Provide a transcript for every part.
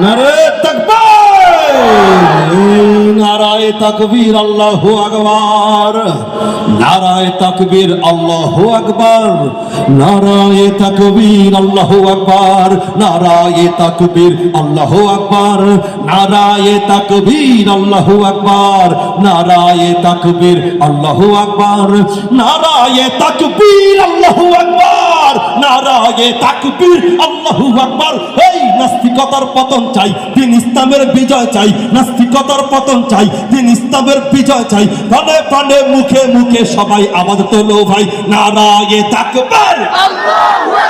নারায়ে তাকবীর। আল্লাহু আকবার। নারায়ে তাকবীর আল্লাহু আকবার। নারায়ে তাকবীর আল্লাহু আকবার। নারায়ে তাকবীর আল্লাহু আকবার। নারায়ে তাকবীর আল্লাহু আকবার। নারায়ে তাকবীর আল্লাহু আকবার। নারায়ে তাকবীর আল্লাহু আকবার। নারায়ে তাকবীর আল্লাহু আকবার। এই নাস্তিকতার পতন চাই, দিন ইসলামের বিজয় চাই, নাস্তিকতার পতন চাই, দিন ইসলামের বিজয় চাই। প্রাণে প্রাণে, মুখে মুখে সবাই আবাদ তোলো ভাই, নারায়ে তাকবীর। নারায়ে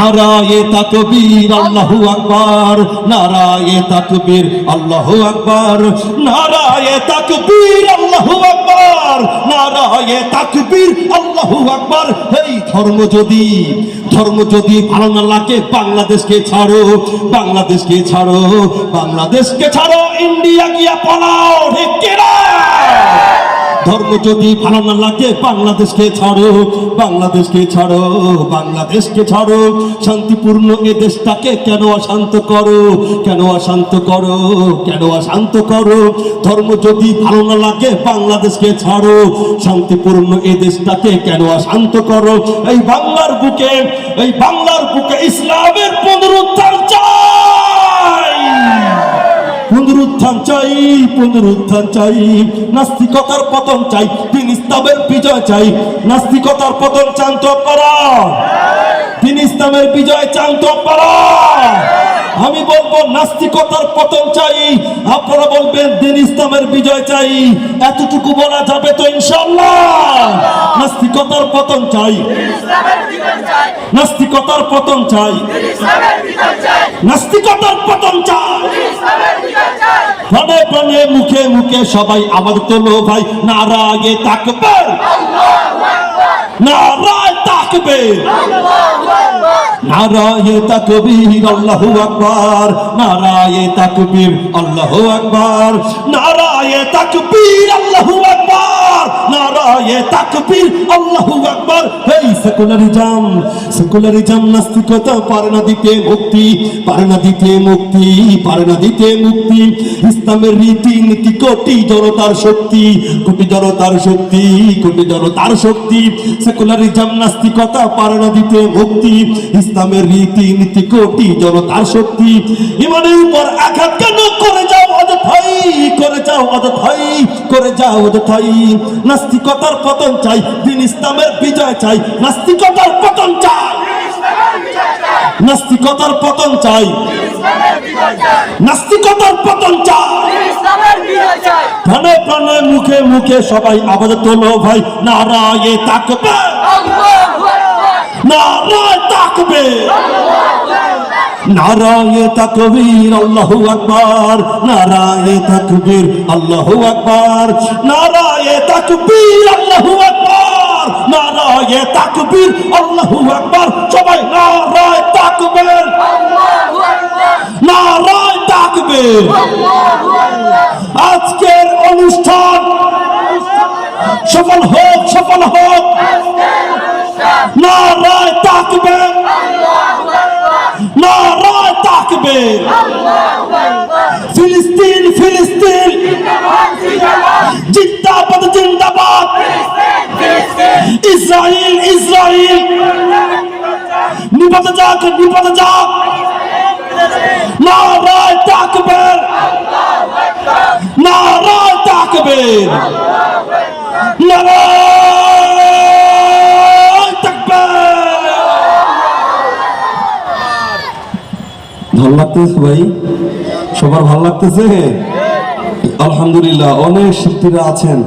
নারায়ে তাকবীর, আল্লাহু আকবার। নারায়ে তাকবীর, আল্লাহু আকবার। নারায়ে তাকবীর, আল্লাহু আকবার। নারায়ে তাকবীর, আল্লাহু আকবার। এই ধর্ম যদি ধর্ম যদি ভালো না লাগে, বাংলাদেশকে ছাড়ো বাংলাদেশকে ছাড়ো বাংলাদেশকে ছাড়ো, ইন্ডিয়া গিয়া কিনা ধর্ম যদি ভালো না লাগে, বাংলাদেশকে ছাড়ো বাংলাদেশকে ছাড়ো বাংলাদেশকে ছাড়ো। শান্তিপূর্ণ এ দেশটাকে কেন অশান্ত করো? কেন অশান্ত করো? কেন অশান্ত করো? ধর্ম যদি ভালো না লাগে, বাংলাদেশকে ছাড়ো। শান্তিপূর্ণ এ দেশটাকে কেন অশান্ত করো? এই বাংলার বুকে, এই বাংলার বুকে ইসলামের চাই পুনরুত্থান চাই, নাস্তিকতার পতন চাই ইসলামের বিজয় চাই। নাস্তিকতার পতন চান তো বিজয় চান তো আমি বলব, নাস্তিকতার পতন চাই। আপনারা বলবেন, দিন ইসলামের বিজয় চাই। এতটুকু বলা যাবে তো ইনশাল্লাহ নাস্তিকতার পতন চাই। নাস্তিকতার পতন চাই। নাস্তিকতার পতন চাই প্রাণে প্রাণে মুখে সবাই আমার তোলো ভাই? নারায়ে তাকবে নারায় তাকবে নারায়ে তাকবীর, আল্লাহু আকবার। নারায়ে তাকবীর, আল্লাহু আকবার। নারায়ে তাকবীর, আল্লাহু আকবার। নারায়ে তাকবীর, আল্লাহু আকবার। নাস্তিকতা পারে না দিতে মুক্তি পারে না দিতে মুক্তি পারে না দিতে মুক্তি। ইসলামের রীতি, নীতি, কোটি জড়তার শক্তি, কোটি জড়তার শক্তি, কোটি জড়তার শক্তি। সেকুলারিজম নাস্তিকতা পারে না দিতে মুক্তি ইসলামের রীতি নীতি কোটি জড়তার শক্তি। ইমানের উপর আঘাত কেন করে যাও নাস্তিকতার চাই নাস্তিকতার প্রাণে প্রাণে মুখে মুখে সবাই আবার তোলো ভাই, নারায়ে তাকবে আজকের অনুষ্ঠান সফল হোক সফল হোক। নারায় তাকবীর নারায় তাকবীর ফিলিস্তিন ফিলিস্তিন জিন্দাবাদ জিন্দাবাদ ইসরায়েল ইসরায়েল নিপাত যাক নিপাত যাক নারায় তাকবীর নারায় তাকবীর নারায় ভালো লাগতেছে ভাই? সবার ভালো লাগতেছে? আলহামদুলিল্লাহ অনেক শিল্পীরা আছেন।